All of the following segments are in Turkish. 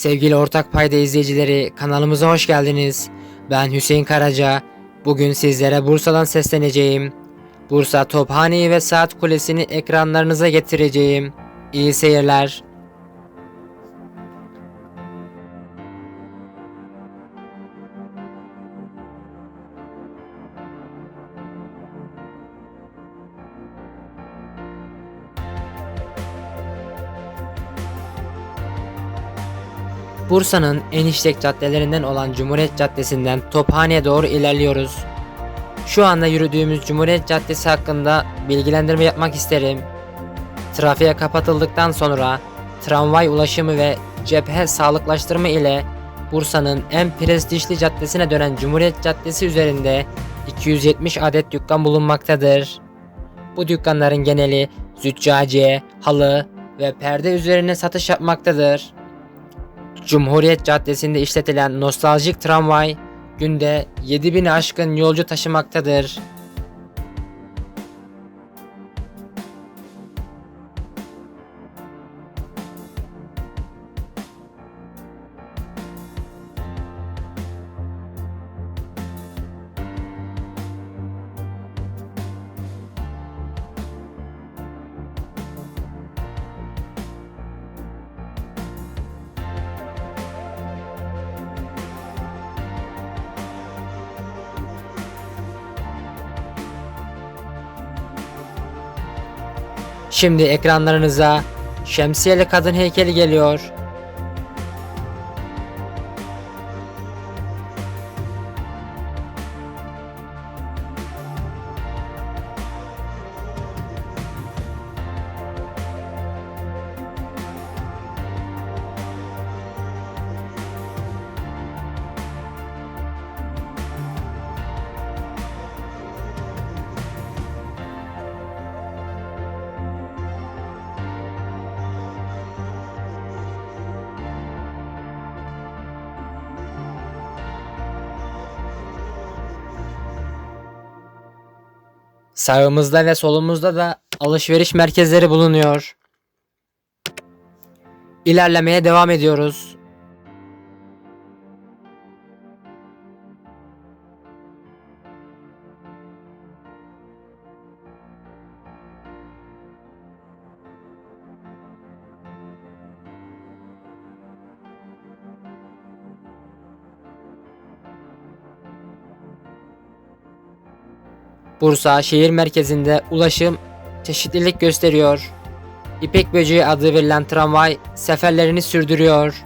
Sevgili Ortak Payda izleyicileri kanalımıza hoş geldiniz. Ben Hüseyin Karaca. Bugün sizlere Bursa'dan sesleneceğim. Bursa Tophane'yi ve Saat Kulesi'ni ekranlarınıza getireceğim. İyi seyirler. Bursa'nın en işlek caddelerinden olan Cumhuriyet Caddesi'nden Tophane'ye doğru ilerliyoruz. Şu anda yürüdüğümüz Cumhuriyet Caddesi hakkında bilgilendirme yapmak isterim. Trafiğe kapatıldıktan sonra tramvay ulaşımı ve cephe sağlıklaştırma ile Bursa'nın en prestijli caddesine dönen Cumhuriyet Caddesi üzerinde 270 adet dükkan bulunmaktadır. Bu dükkanların geneli züccaciye, halı ve perde üzerine satış yapmaktadır. Cumhuriyet Caddesi'nde işletilen nostaljik tramvay günde 7000 aşkın yolcu taşımaktadır. Şimdi ekranlarınıza şemsiyeli kadın heykeli geliyor. Sağımızda ve solumuzda da alışveriş merkezleri bulunuyor. İlerlemeye devam ediyoruz. Bursa şehir merkezinde ulaşım çeşitlilik gösteriyor. İpek Böceği adı verilen tramvay seferlerini sürdürüyor.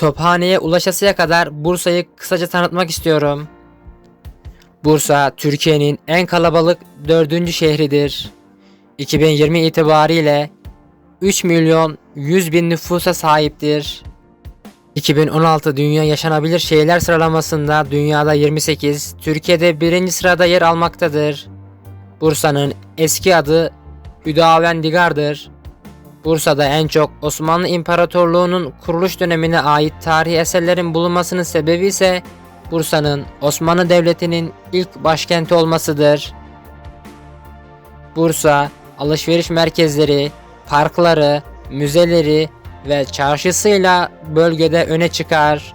Tophane'ye ulaşasıya kadar Bursa'yı kısaca tanıtmak istiyorum. Bursa, Türkiye'nin en kalabalık dördüncü şehridir. 2020 itibariyle 3 milyon 100 bin nüfusa sahiptir. 2016 Dünya Yaşanabilir Şehirler sıralamasında dünyada 28, Türkiye'de birinci sırada yer almaktadır. Bursa'nın eski adı Hüdavendigar'dır. Bursa'da en çok Osmanlı İmparatorluğu'nun kuruluş dönemine ait tarihi eserlerin bulunmasının sebebi ise Bursa'nın Osmanlı Devleti'nin ilk başkenti olmasıdır. Bursa, alışveriş merkezleri, parkları, müzeleri ve çarşısıyla bölgede öne çıkar.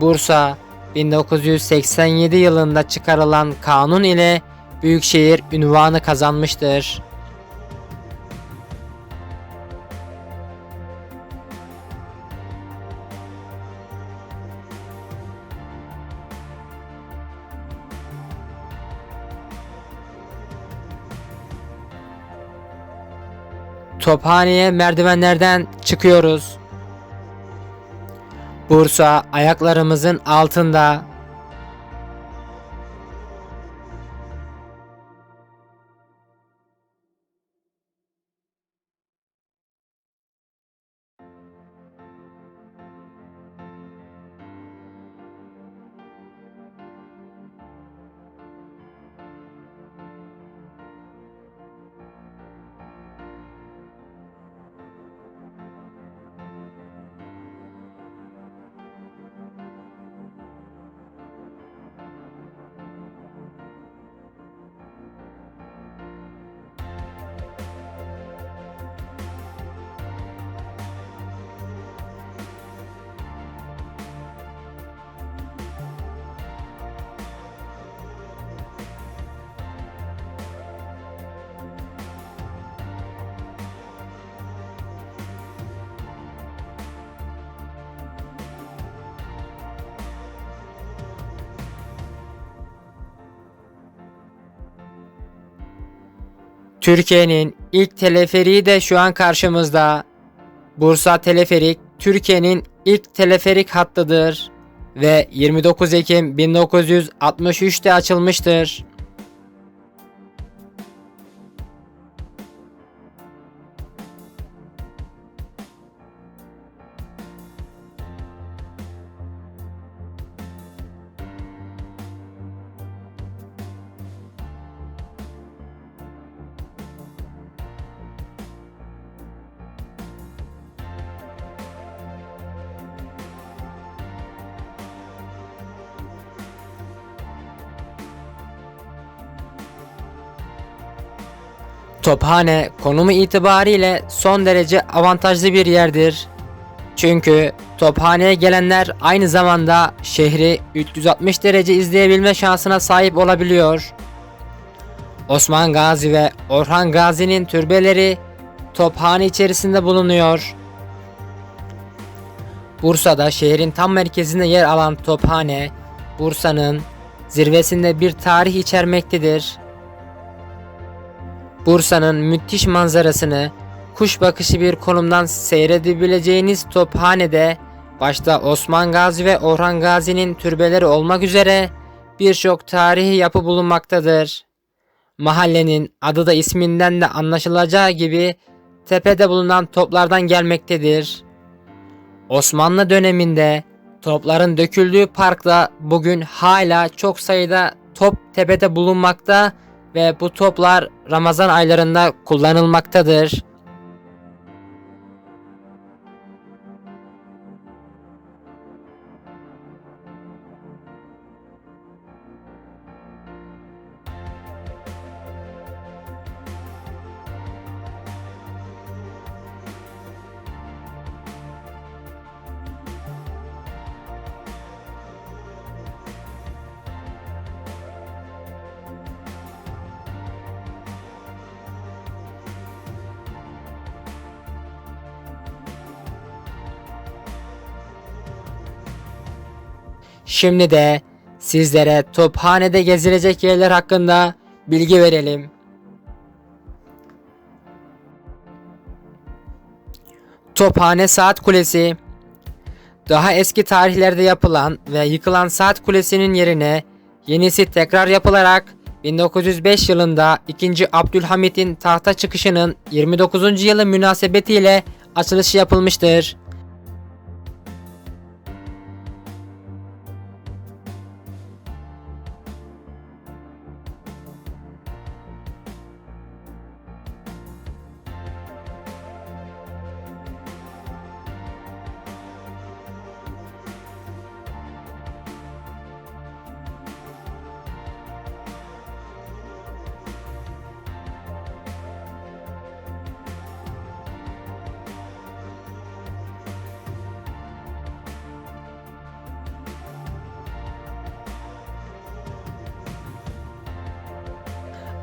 Bursa, 1987 yılında çıkarılan kanun ile Büyükşehir ünvanı kazanmıştır. Tophane'ye merdivenlerden çıkıyoruz. Bursa ayaklarımızın altında. Türkiye'nin ilk teleferiği de şu an karşımızda. Bursa Teleferik Türkiye'nin ilk teleferik hattıdır ve 29 Ekim 1963'te açılmıştır. Tophane konumu itibariyle son derece avantajlı bir yerdir. Çünkü Tophane'ye gelenler aynı zamanda şehri 360 derece izleyebilme şansına sahip olabiliyor. Osman Gazi ve Orhan Gazi'nin türbeleri Tophane içerisinde bulunuyor. Bursa'da şehrin tam merkezinde yer alan Tophane, Bursa'nın zirvesinde bir tarih içermektedir. Bursa'nın müthiş manzarasını kuş bakışı bir konumdan seyredebileceğiniz Tophane'de başta Osman Gazi ve Orhan Gazi'nin türbeleri olmak üzere birçok tarihi yapı bulunmaktadır. Mahallenin adı da isminden de anlaşılacağı gibi tepede bulunan toplardan gelmektedir. Osmanlı döneminde topların döküldüğü parkta bugün hala çok sayıda top tepede bulunmakta ve bu toplar Ramazan aylarında kullanılmaktadır. Şimdi de sizlere Tophane'de gezilecek yerler hakkında bilgi verelim. Tophane Saat Kulesi Daha eski tarihlerde yapılan ve yıkılan Saat Kulesi'nin yerine yenisi tekrar yapılarak 1905 yılında 2. Abdülhamit'in tahta çıkışının 29. yılı münasebetiyle açılışı yapılmıştır.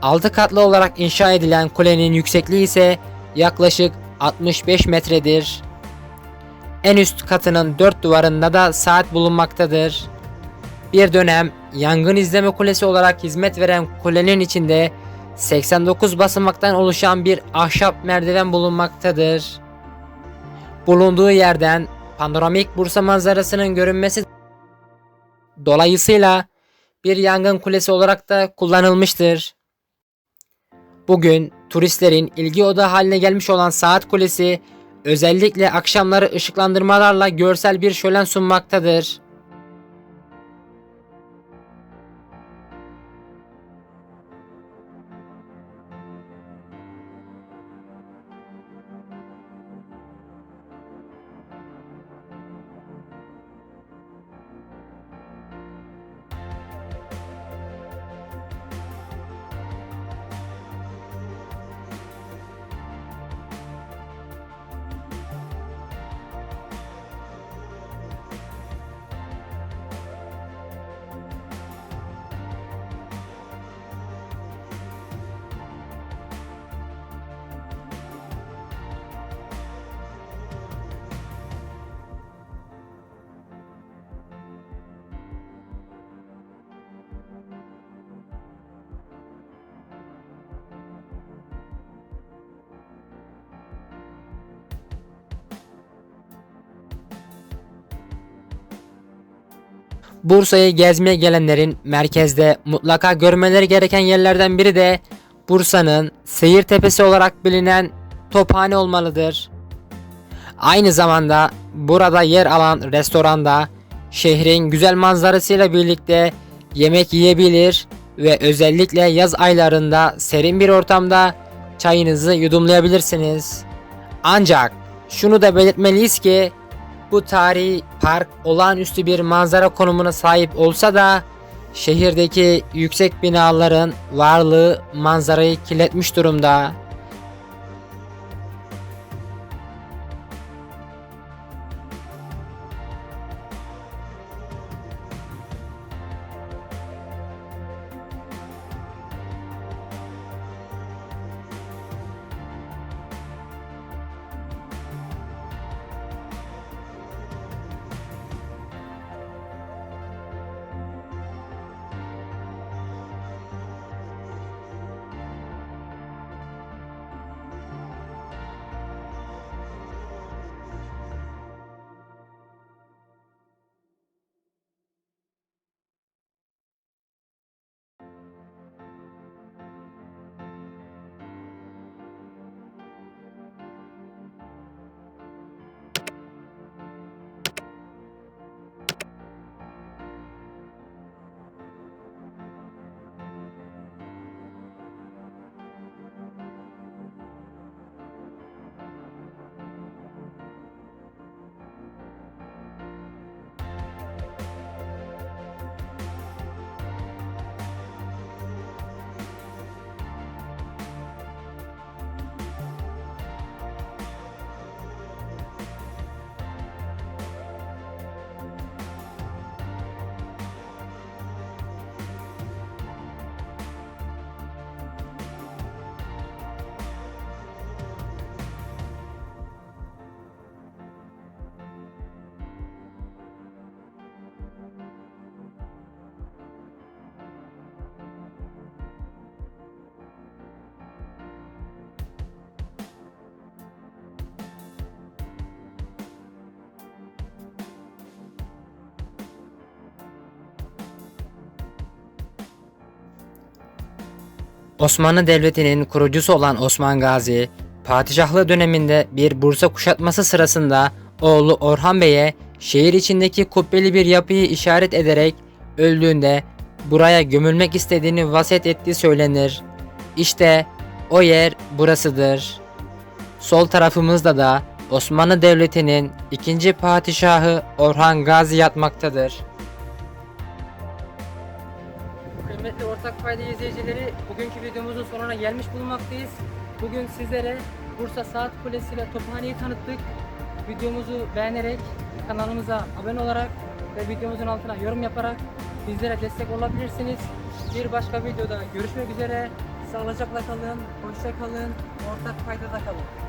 Altı katlı olarak inşa edilen kulenin yüksekliği ise yaklaşık 65 metredir. En üst katının dört duvarında da saat bulunmaktadır. Bir dönem yangın izleme kulesi olarak hizmet veren kulenin içinde 89 basamaktan oluşan bir ahşap merdiven bulunmaktadır. Bulunduğu yerden panoramik Bursa manzarasının görünmesi dolayısıyla bir yangın kulesi olarak da kullanılmıştır. Bugün turistlerin ilgi odağı haline gelmiş olan Saat Kulesi özellikle akşamları ışıklandırmalarla görsel bir şölen sunmaktadır. Bursa'yı gezmeye gelenlerin merkezde mutlaka görmeleri gereken yerlerden biri de Bursa'nın seyir tepesi olarak bilinen Tophane olmalıdır. Aynı zamanda burada yer alan restoranda şehrin güzel manzarasıyla birlikte yemek yiyebilir ve özellikle yaz aylarında serin bir ortamda çayınızı yudumlayabilirsiniz. Ancak şunu da belirtmeliyiz ki bu tarihi park olağanüstü bir manzara konumuna sahip olsa da şehirdeki yüksek binaların varlığı manzarayı kirletmiş durumda. Osmanlı Devleti'nin kurucusu olan Osman Gazi, padişahlığı döneminde bir Bursa kuşatması sırasında oğlu Orhan Bey'e şehir içindeki kubbeli bir yapıyı işaret ederek öldüğünde buraya gömülmek istediğini vasiyet ettiği söylenir. İşte o yer burasıdır. Sol tarafımızda da Osmanlı Devleti'nin ikinci padişahı Orhan Gazi yatmaktadır. Ortak fayda izleyicileri bugünkü videomuzun sonuna gelmiş bulunmaktayız. Bugün sizlere Bursa Saat Kulesi ile Tophane'yi tanıttık. Videomuzu beğenerek kanalımıza abone olarak ve videomuzun altına yorum yaparak bizlere destek olabilirsiniz. Bir başka videoda görüşmek üzere. Sağlıcakla kalın, hoşça kalın, ortak faydada kalın.